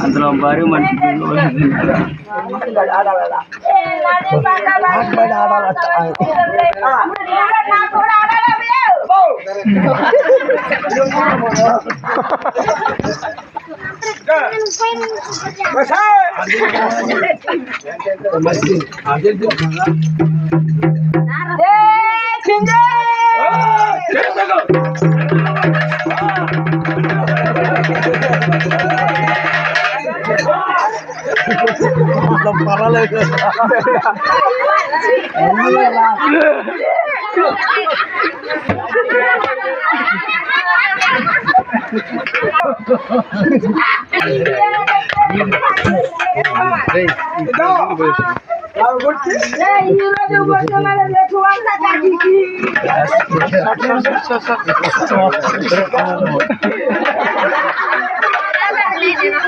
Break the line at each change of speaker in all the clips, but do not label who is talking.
అందులో భారీ మనిషి
ఆడాలి পালালে Yeah, you. know the one that I'm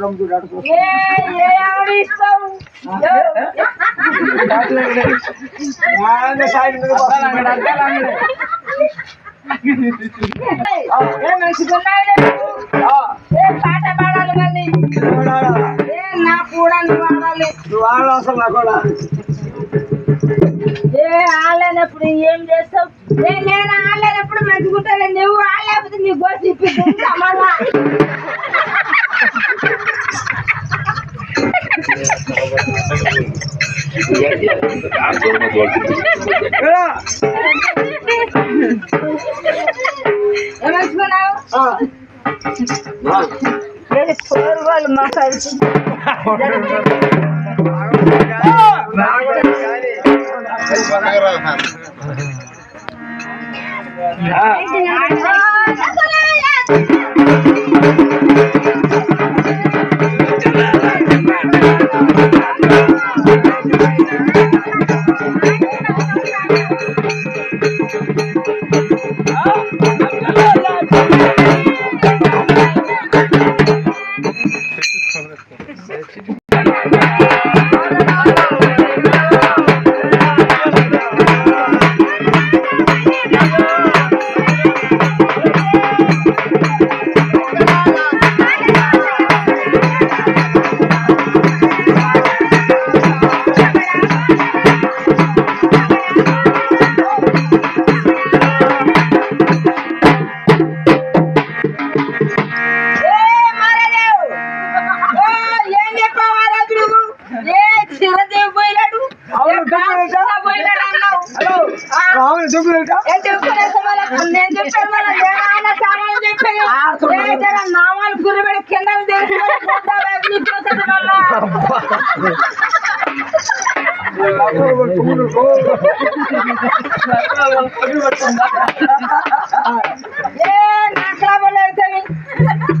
రంగు అడుగు సాయి
పాట పాడాలి మళ్ళీ ఏ నా కూడా నువ్వు ఆడాలి
నువ్వు ఆడ అసలు నా కూడా
ఏ ఆడలేనప్పుడు ఏం చేస్తావు? నేను ఆడలేనప్పుడు మంచుకుంటాను నువ్వు ఆడలేకపోతే నీ గోసి మళ్ళా ఏమనుకున్నావు వాళ్ళు Yeah.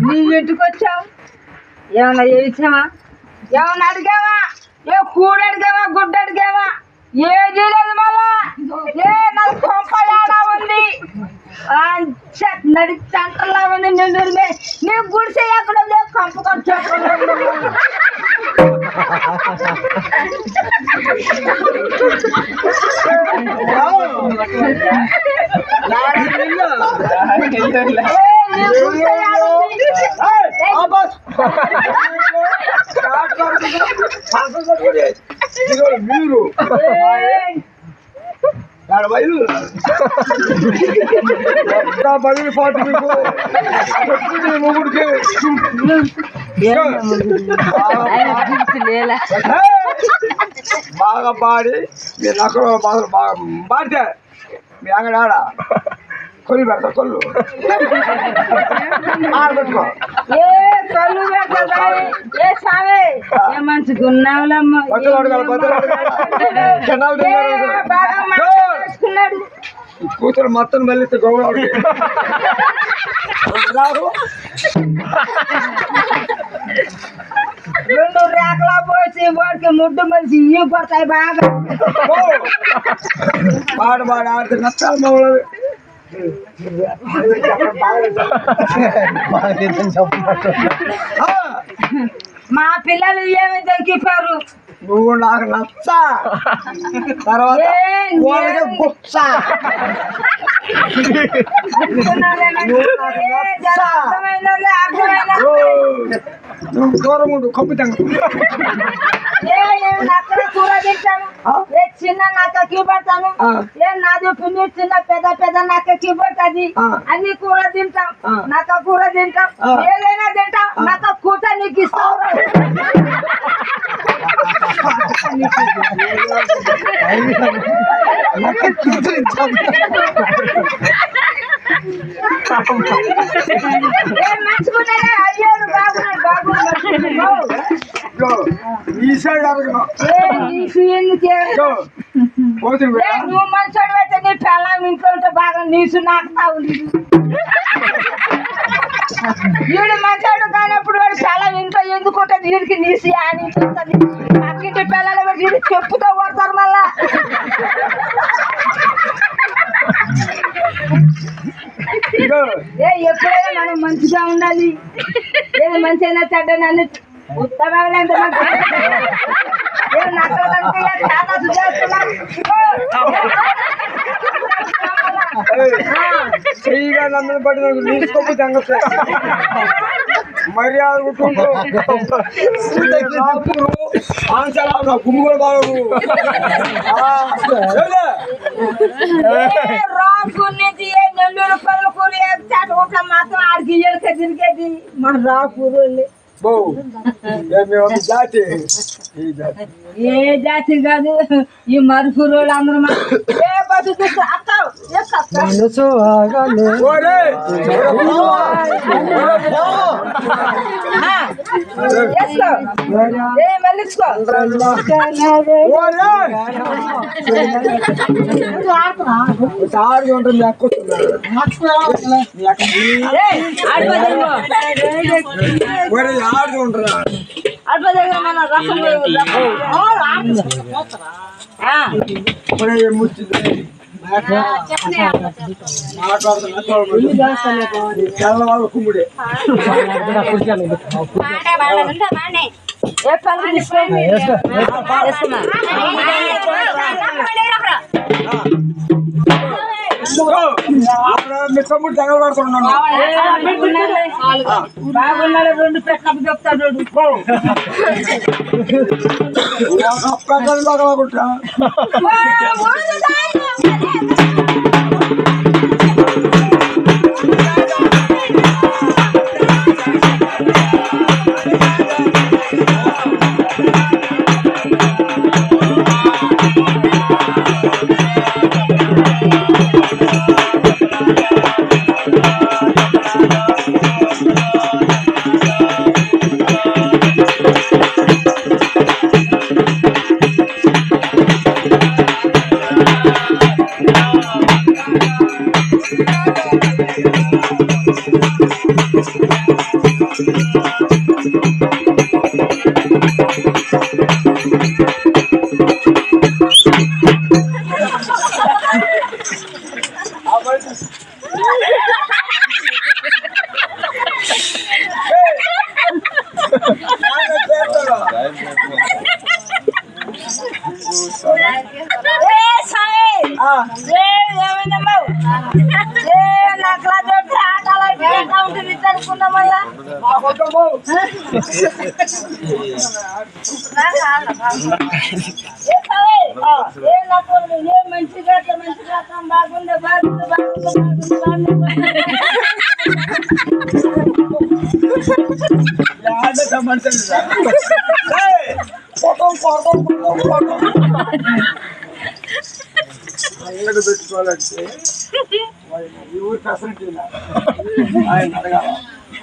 నీ ఇంటికి వచ్చావు? ఏమన్నా చేయించావా ఏమన్నా అడిగావా? ఏ కూడ అడిగావా? గుడ్డ అడిగావా? ఏది లేదు మళ్ళా ఏ నాకు కొంపలాడా ఉంది? ఆ, నడి సెంటర్లా ఉంది నిన్ను నీ గుడిసె ఎక్కడ లేదు కొంప కొంచెం ఏ, నీ గుడిసె ఎక్కడ ఉంది?
మీరు
ఏ,
ఆడ బయలు బయలు బాగా పాడి మీరు నక్కలు బాగా బాగా పాడితే మీ అంగడి ఆడ కొల్లు పెడతా కొల్లు. ఆడబెట్టుకో
ఏ పెడతా ఏ సావే ఏ
కూతురు మొత్తం మళ్ళీ గౌరవ
రెండు రేకలా పోసి వాడికి ముడ్డు మనిషి ఇవి పడతాయి బాగా!
పాడు పాడు ఆడితే నష్టాలు మమ్మల్ని ఆ,
మా పిల్లలు ఏమి దొరికిపోరు?
నువ్వు నాకు నచ్చ. తర్వాత వాళ్ళకి గుచ్చ! నువ్వు దూరం ఉండు కప్పు తెంగ.
చిన్న నక్కకి పెడతాను
ఆ.
ఏ నాది పిండి చిన్న పెద్ద పెద్ద నక్కకి పడుతుంది
ఆ.
అన్ని కూర తింటాం.
ఆ.
నక్క కూర తింటాం. ఏదైనా తింటాం. నీకు ఇస్తాం
నాకు కూతురు ఇచ్చావు.
ఏ మంచుకున్నారా అయ్యారు బాగున్నాడు బాగున్నాడు
ఇగో, ఈ సైడ్ అడగను
ఏ నీసు ఎందుకే
ఇగో, కూతురు
ఏ, నువ్వు మంచోడు అయితే నీ పెళ్ళం ఇంట్లో ఉంటే బాగా నీసు నాకుతావు వీడు మంచోడు కానప్పుడు వాడు పెళ్ళం ఇంట్లో ఎందుకు ఉంటుంది వీడికి నీసి అని చూస్తుంది పక్కింటి పిల్లలు వీడు చెప్పుతో కొడతారు మళ్ళా? ఏ ఎప్పుడైనా మనం మంచిగా ఉండాలి. ఏది మంచి అయినా చెడ్డని అన్ని ఉత్తమంగా ఎంత మంచి ఏ నక్కలంటే ఏ చాలా చేస్తున్నాం
ఏయ్, చెయ్యిగా నమ్మని పడి నాకు నీసు కప్పు తెంగొచ్చు మర్యాద కుటుంబం ఆంచలా గుమ్ము కూడా బాగు
రాకునేది ఏ నెల్లూరు పదలకూరు ఏ చాట ఊట్ల మాత్రం ఆడికి ఎలుక తిరిగేది మన రాకూరు వాళ్ళే.
జాతి ఈ జాతి
ఏ జాతి కాదు ఈ మరుకూరు వాళ్ళు అందరూ మన- ఏ బస్సు చూస్తే అత్తావు ఎక్కత్తావు.
ఓరే
ఆ, వేసుకో. ఏ మళ్ళీసుకో
ఓరే సారి ఉంటుంది ఎక్కుతున్నారు
ఏయ్, ఆడిపోతావు.
ఒరే ఆడుతూ ఉంటారా కుమ్ముడే
ఏ పనులు తీసుకోండి వేస్తున్నా.
అప్పుడు మీ తమ్ముడు తెగలు పడుతున్నాను
ఏ, బాగున్నాడు. బాగున్నాడు రెండు పెట్టినప్పుడు చెప్తాడు
ప్రజలు తగలకుంటా
మంచిగా మంచిగా బాగుండే బాగుంది బాగుంది
పెట్టుకోవాలంటే ఆయన అడగాల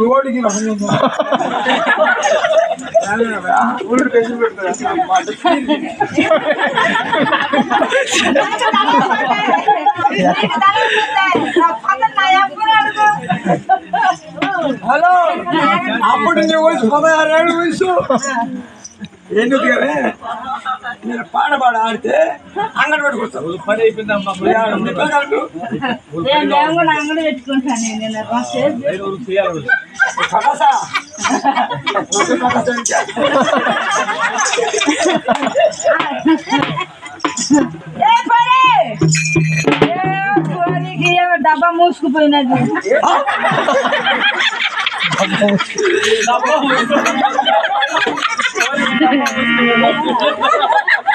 రోడ్డుకి ఊళ్ళు పెడతారు? హలో! అప్పుడు నీ వయసు పదహారేళ్ళు వయసు. ఎందుకు నేను పాట పాడ ఆడితే అంగడి పెట్టుకొస్తాను పని అయిపోయిందమ్మా
నేను కూడా అంగడి పెట్టుకుంటాను నేను
కథసా
ఏ పని ఏ పోనీకి ఏమో డబ్బా మూసుకుపోయినది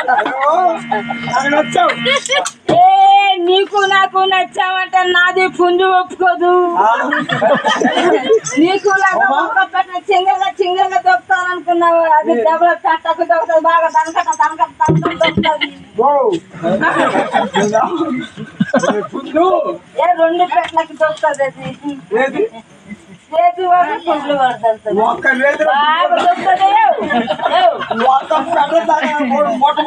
నాకు
నీకు నాకు నచ్చామంటే నాది పుంజు ఒప్పుకోదు. నీకు నాకు చింగల్గా చింగల్గా దొక్కుతాను అనుకున్నావు అది డబ్బుల పెట్టకు దొక్కుతుంది బాగా దనకట దొక్కుతుంది.
ఫుడ్డు
ఏ రెండు పెట్టలకి దొక్కుతుంది అది.
ఒక్క ఒక్క మొట్ట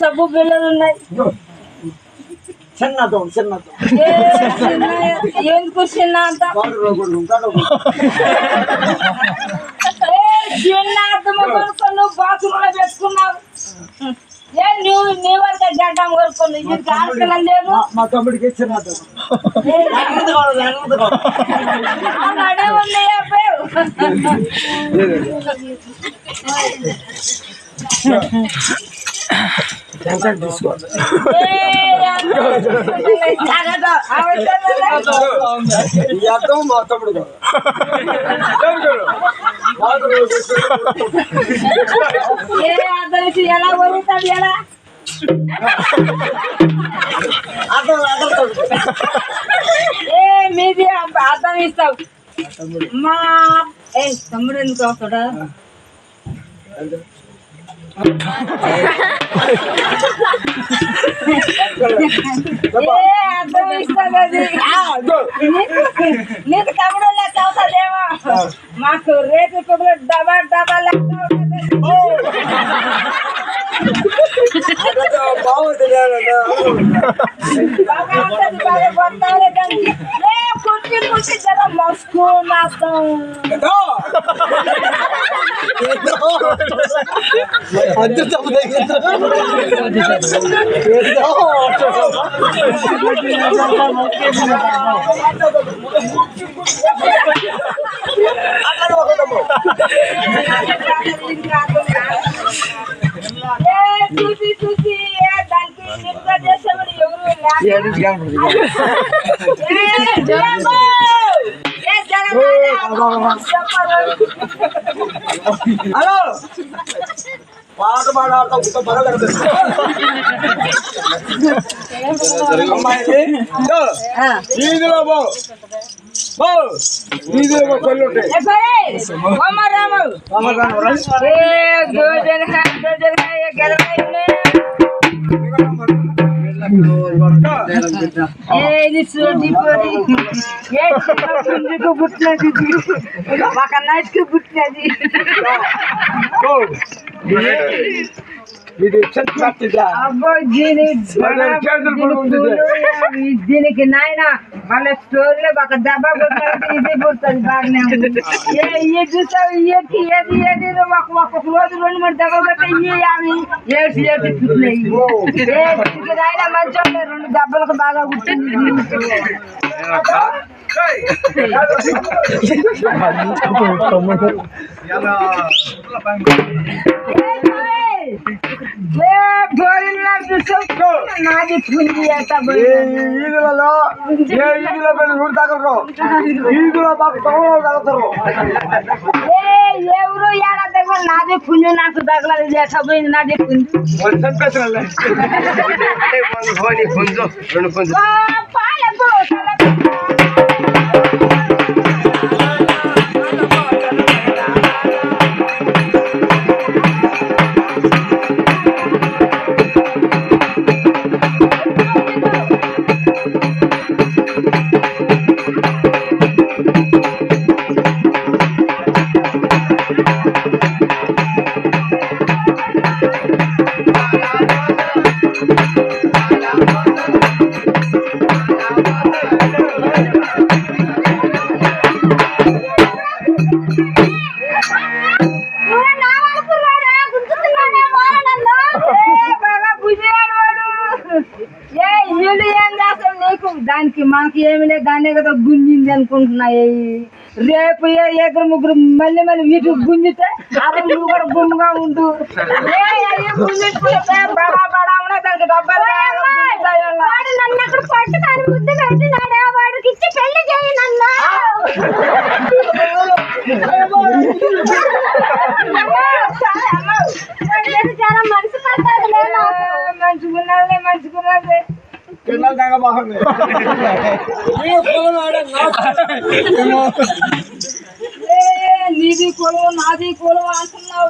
సబ్బు బిళ్ళలు ఉన్నాయి
చిన్నదో చిన్నదో
ఎందుకు చిన్న అంత
వాడు రోగులు ఉంటాడు
ఏ చిన్న అర్థం కొనుక్కొని నువ్వు పెట్టుకున్నావు? ఏ నువ్వు నీ వరకే గడ్డం కొనుక్కొని ఇది కార్యక్రమం లేదు
మా- తమ్ముడికి చిన్నదో
అడే ఉన్నాయి అబ్బాయి
టెన్షన్ తీసుకో ఈ అర్థం మా తమ్ముడు
ఎలా కొనుక్తుంది ఎలా ఏ మీది అర్థం ఇస్తావు మా ఏ తమ్ముడు ఎందుకు వస్తాడా? నీకు- తమ్ముడు లెక్క అవుతుందేమో మాకు రేపు పొగలు డబా డబా లెక్క అవుతుంది
బాగుంది
బాగా కుట్టి కుట్టి జర మస్కు నాతో చూసి చూసి ఏ దానికి నిద్ర చేసేవాడు ఎవరు లేక ఏ జగన్! ఏ జగన్ చెప్పరు.
హలో పాట పాడాడుతా ఒక బాగా అమ్మాయి వీధిలో బో బో వీధిలో బో కొల్లు ఉంటాయి
ఏ పరే! కోమరాము. ఏ గోజన గోజన ఏ గెలవైనే. ఏ ఇది సోది పోరి. ఏ చిన్న పుంజుకు పుట్టినది ఇది. ఒక నైట్కి పుట్టినది
Yes. చెట్టు కట్టిదా
అబ్బో దీని
సరే, చేతులు
దీని
పడుకుంటుంది.
పూలు, ఈ- దీనికి నాయన మళ్ళీ స్టోరీలో ఒక దెబ్బ పుడుతుంది ఇది పుడుతుంది బాగానే ఉంది ఏ ఇవి చూసావు ఏది ఏది ఏది నువ్వు ఒక ఒక్కొక్క రోజు రెండు మూడు దెబ్బ కొట్టి ఇవి అవి ఏసి ఏసి పుట్టినాయి ఏ దీనికి నాయన మంచి రెండు దెబ్బలకు బాగా పుట్టింది ఏ గోరిల్లా చూసావు నాది పుంజి ఎంత
ఏ ఈదులలో ఏ ఈదులో వెళ్ళి ఊరు తగలరు ఈదులో మాకు తగలరు తగలుతారు
ఏ ఎవరు ఏడా దగ్గర నాది పుంజు నాకు తగలదు ఎట్లా పోయింది నాది పుంజు
వాళ్ళు చంపేసిన
ఆ, పాలకు ఏమి లేదు దాన్నే కదా గుంజింది అనుకుంటున్నాయి రేపు ఏ ఇద్దరు ముగ్గురు మళ్ళీ మళ్ళీ వీటికి గుంజితే అప్పుడు నువ్వు కూడా గుమ్ముగా ఉండు ఏ, అయ్యి గుంజించుకుంటే బడా బడా ఉన్నా దానికి డబ్బాలు బాగా గుంజుతాయి అలా.
వాడు నన్ను అక్కడ పట్టుకొని ముద్దు పెట్టినాడే వాడికి ఇచ్చి పెళ్లి చేయి నన్ను వాడి మీద చాలా మనసు పడతాది నేను
మంచుకున్నదే మంచుకున్నదే
కింద దాకా బాగుంది ఈ పొలం ఆడ నాకు.
ఏ, నీది కులం నాది కులం అంటున్నావు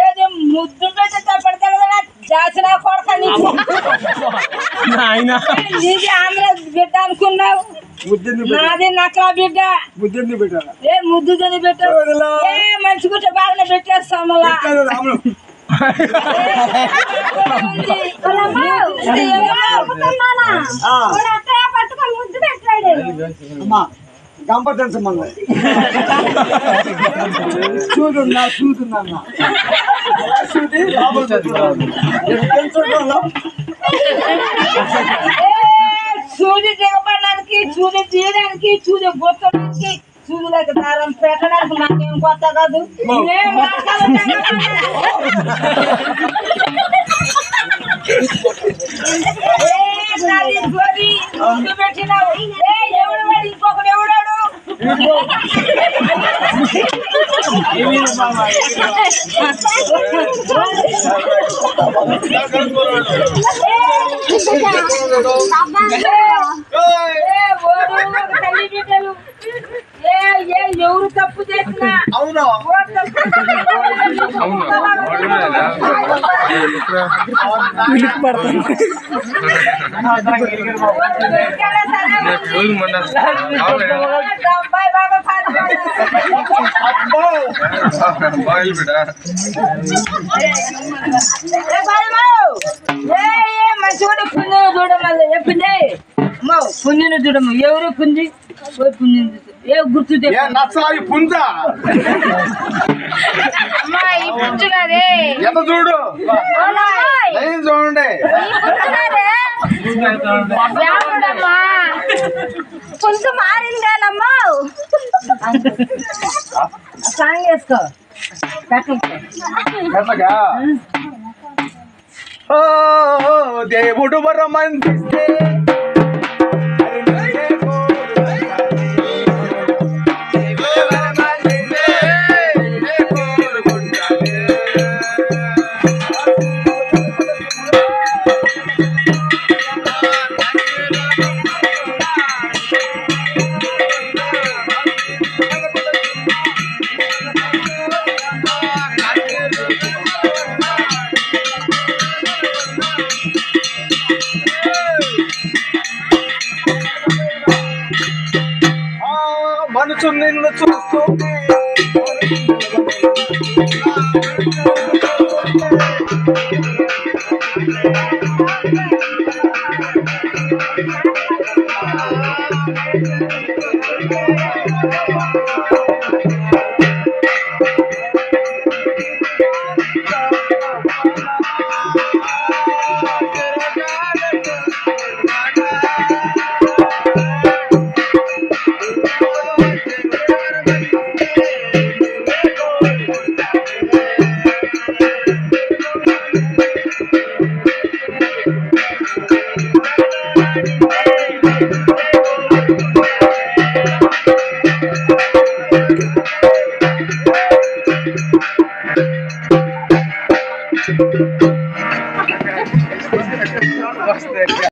ఏది ముద్దు పెట్టి పడతాడు కదా చేసిన కొడక నీకు నీది ఆంధ్ర బిడ్డ అనుకున్నావు
బుద్ధిని పెట్టాలి.
నాది నకలా బిడ్డ
బుద్ధిని పెట్టాలి
ఏ ముద్దు తిని పెట్టావు
వదిలా.
ఏ మంచి గుట్ట బాగానే పెట్టేస్తాం మళ్ళా
పెట్టాలి రాములు. ఆ.
వాడు అక్కడే పట్టుకొని ముద్దు పెట్టాడు
అమ్మా గంప తెలుసు మన చూడున్నా చూడున్నా చూడి లోపల పెట్టుకోవాలి. ఇది తెలుసు కదా?
సూది దిగబడడానికి సూది తీయడానికి సూది గుర్తడానికి సూదులకు దారం పెట్టడానికి నాకేం కొత్త కాదు. తల్లి బిడ్డలు. ఏ, ఎవరు తప్పు చేసినా
అవును
పుణ్యం చూడమల్లి పుణ్యే? అమ్మో పుణ్యను చూడమ్మ ఎవరు పుంజి పుణ్యం చూడు. ఏ
పుంజ? ఎంత చూడు? చూడండి.
పుంజు మారిందేనమ్మా.
సాంగ్ వేసుకో.
ఓ దేవుడు వరమందిస్తే అది